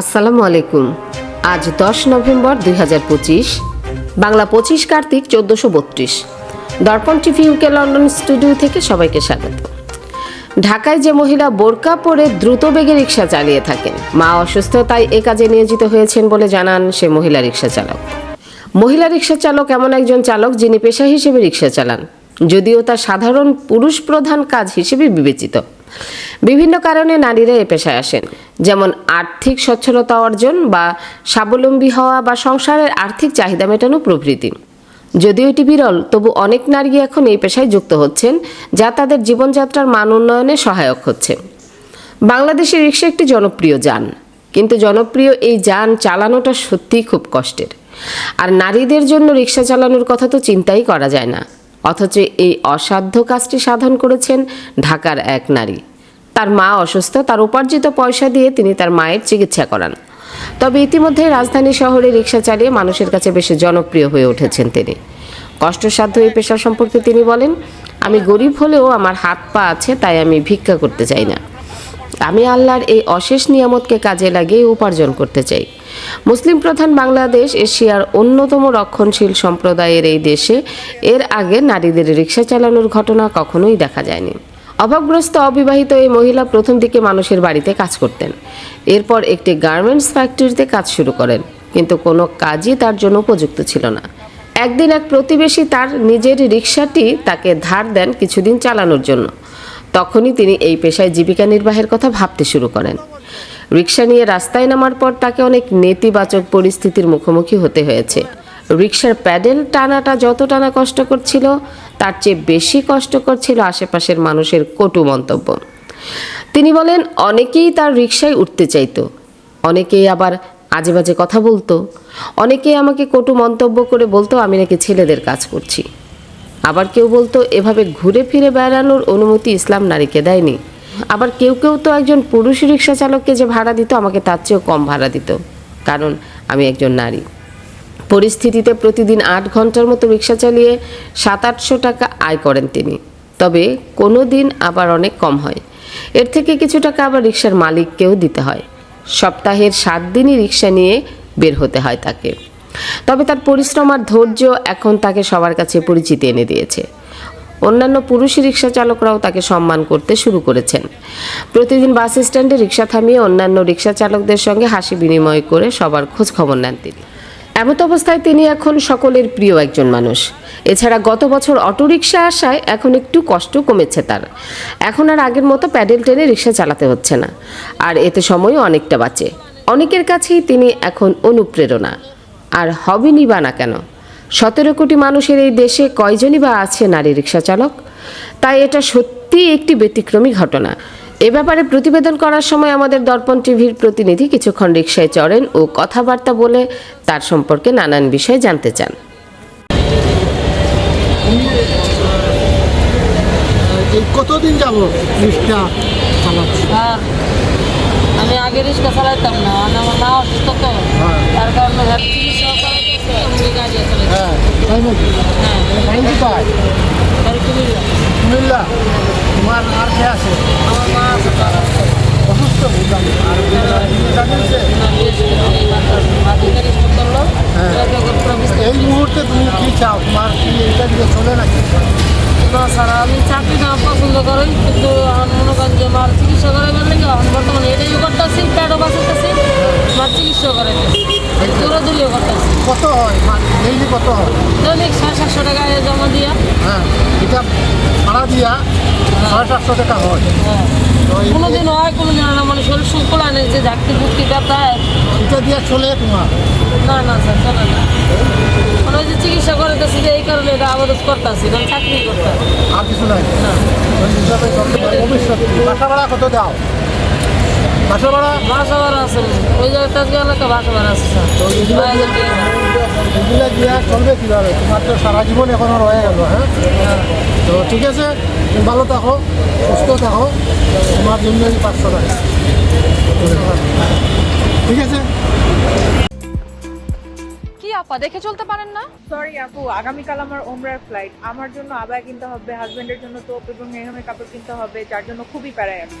আসসালামু আলাইকুম। আজ দশ নভেম্বর দুই হাজার পঁচিশ, বাংলা পঁচিশ কার্তিক চোদ্দোশো বত্রিশ। দর্পণ টিভি ইউকে লন্ডন স্টুডিও থেকে সবাইকে স্বাগত। ঢাকায় যে মহিলা বোরকা পরে দ্রুত বেগে রিক্সা চালিয়ে থাকেন, মা অসুস্থ তাই এ কাজে নিয়োজিত হয়েছেন বলে জানান সে মহিলা রিক্সা চালক। মহিলা রিক্সা চালক এমন একজন চালক যিনি পেশা হিসেবে রিক্সা চালান, যদিও তা সাধারণ পুরুষ প্রধান কাজ হিসেবে বিবেচিত। বিভিন্ন কারণে নারীরা এ পেশায় আসেন, যেমন আর্থিক সচ্ছলতা অর্জন বা স্বাবলম্বী হওয়া বা সংসারের আর্থিক চাহিদা মেটানো প্রভৃতি। যদিও এটি বিরল, তবু অনেক নারী এখন এই পেশায় যুক্ত হচ্ছেন, যা তাদের জীবনযাত্রার মান উন্নয়নে সহায়ক হচ্ছে। বাংলাদেশে রিক্সা একটি জনপ্রিয় যান, কিন্তু জনপ্রিয় এই যান চালানোটা সত্যিই খুব কষ্টের। আর নারীদের জন্য রিক্সা চালানোর কথা তো চিন্তাই করা যায় না। অথচ এই অসাধ্য কাজটি সাধন করেছেন ঢাকার এক নারী। তার মা অসুস্থ, তার উপার্জিত পয়সা দিয়ে তিনি তার মায়ের চিকিৎসা করান। তবে ইতিমধ্যে রাজধানী শহরে রিক্সা চালিয়ে মানুষের কাছে বেশি জনপ্রিয় হয়ে উঠেছেন তিনি। কষ্টসাধ্য এই পেশা সম্পর্কে তিনি বলেন, আমি গরিব হলেও আমার হাত পা আছে, তাই আমি ভিক্ষা করতে চাই না। আমি আল্লাহর এই অশেষ নিয়ামতকে কাজে লাগিয়ে উপার্জন করতে চাই। মুসলিম প্রধান বাংলাদেশ, এশিয়ার অন্যতম রক্ষণশীল সম্প্রদায়ের এই দেশে এর আগে নারীদের রিক্সা চালানোর ঘটনা কখনোই দেখা যায়নি। অভাবগ্রস্ত, অবিবাহিত এই মহিলা প্রথম দিকে মানুষের বাড়িতে কাজ করতেন। এরপর একটি গার্মেন্টস ফ্যাক্টরিতে কাজ শুরু করেন, কিন্তু কোনো কাজই তার জন্য উপযুক্ত ছিল না। একদিন এক প্রতিবেশী তার নিজের রিক্সাটি তাকে ধার দেন কিছুদিন চালানোর জন্য। তখনই তিনি এই পেশায় জীবিকা নির্বাহের কথা ভাবতে শুরু করেন। রিক্সা নিয়ে রাস্তায় নামার পর তাকে অনেক নেতিবাচক পরিস্থিতির মুখোমুখি হতে হয়েছে। রিক্সার প্যাডেল টানাটা যত টানা কষ্টকর ছিল, তার চেয়ে বেশি কষ্টকর ছিল আশেপাশের মানুষের কটু মন্তব্য। তিনি বলেন, অনেকেই তার রিক্সায় উঠতে চাইতো, অনেকেই আবার আজে বাজে কথা বলতো, অনেকেই আমাকে কটু মন্তব্য করে বলতো, আমি নাকি ছেলেদের কাজ করছি। আবার কেউ বলতো, এভাবে ঘুরে ফিরে বেড়ানোর অনুমতি ইসলাম নারীকে দেয়নি। আবার কেউ কেউ তো একজন পুরুষ রিক্সা চালককে যে ভাড়া দিত, আমাকে তার চেয়েও কম ভাড়া দিত। কারণ আমি একজন নারী। পরিস্থিতিতে প্রতিদিন আট ঘণ্টার মতো রিক্সা চালিয়ে সাত আটশো টাকা আয় করেন তিনি। তবে কোনো দিন আবার অনেক কম হয়। এর থেকে কিছু টাকা আবার রিক্সার মালিককেও দিতে হয়। সপ্তাহের সাত দিনই রিক্সা নিয়ে বের হতে হয় তাকে। তবে তার পরিশ্রম আর ধৈর্য এখন তাকে সবার কাছে পরিচিতি এনে দিয়েছে। অন্যান্য পুরুষ রিক্সা চালকরাও তাকে সম্মান করতে শুরু করেছেন। প্রতিদিন বাস স্ট্যান্ডে রিক্সা থামিয়ে অন্যান্য রিক্সা চালকদের সঙ্গে হাসি বিনিময় করে সবার খোঁজ খবর নেন তিনি। এমত অবস্থায় তিনি এখন সকলের প্রিয় একজন মানুষ। এছাড়া গত বছর অটোরিকশা আসায় এখন একটু কষ্ট কমেছে তার। এখন আর আগের মতো প্যাডেল টেনে রিক্সা চালাতে হচ্ছে না। আর এতে সময়ও অনেকটা বাঁচে। অনেকের কাছেই তিনি এখন অনুপ্রেরণা। আর হবেনি বা না কেন? সতেরো কোটি মানুষের এই দেশে কয়জনই বা আছে নারী রিক্সা চালক? তাই এটা সত্যি একটি ব্যতিক্রমী ঘটনা। এ ব্যাপারে প্রতিবেদন করার সময় আমাদের দর্পণ টিভির প্রতিনিধি কিছুক্ষণ রিক্সায় চড়েন ও কথাবার্তা বলে তার সম্পর্কে নানান বিষয় জানতে চান। কতদিন যাব রিক্সা চালাচ্ছি আমি আগে রিক্সা চালাইতাম না মানে আমার মা অসুস্থ তো। হ্যাঁ। তার কারণে হেড চিকিৎসা করাইতেছে আমি গাড়ি চালাই হ্যাঁ তাই নাকি বাড়ি কোথায় কুমিল্লা তোমার আর কে আছে আমার মা আছে তার অসুস্থ বুঝলাম আর এই মুহূর্তে তুমি কি চাও তোমার কি এইটা দিয়ে চলে নাকি না স্যার আমি চাকরি না পছন্দ করি কিন্তু আমার মনে করেন যে আমার চিকিৎসা করাইবার লাগে বর্তমানে এটাই করতেছি পেটও বাঁচাইতেছি চিকিৎসা করাইতেছি। দূরদূরিও করতেছি। কত হয়? ডেইলি কত হয়? দৈনিক সাড়ে সাতশো টাকা জমা দিয়া। হ্যাঁ এটা ভাড়া দিয়া সাড়ে চারশো টাকা হয়। হ্যাঁ। কোনোদিন হয় কোনোদিন হয় না। মানে শরীর শুক্ল আনে যে ঝাঁকতি ফুটকি ব্যথা। এটা দিয়ে চলে তোমার? না না স্যার চলে না। মানে যে চিকিৎসা করতেছি যে এই কারণে এটা আবাদত করতেছি কারণ চাকরি করতে আর কিছু নাই। না। ভবিষ্যৎ বাসা ভাড়া কত দাও? বাসা ভাড়া বাসা ভাড়া আছে। ওই জায়গায় তাজগা এলাকা বাসা ভাড়া আছে স্যার। তো এগুলো দিয়ে চলবে কীভাবে? তোমার তো সারা জীবন এখনও রয়ে গেল হ্যাঁ? হ্যাঁ। তো ঠিক আছে ভালো থাকো সুস্থ থাকো। তোমার জন্য পাঁচশো টাকা। ঠিক আছে? কি আপা দেখে চলতে পারেন না? সরি আপু আগামীকাল আমার ওমরার ফ্লাইট আমার জন্য আবায় কিনতে হবে হাজবেন্ডের জন্য তোপ এবং মেহমের কাপড় কিনতে হবে যার জন্য খুবই প্যারায় আছি।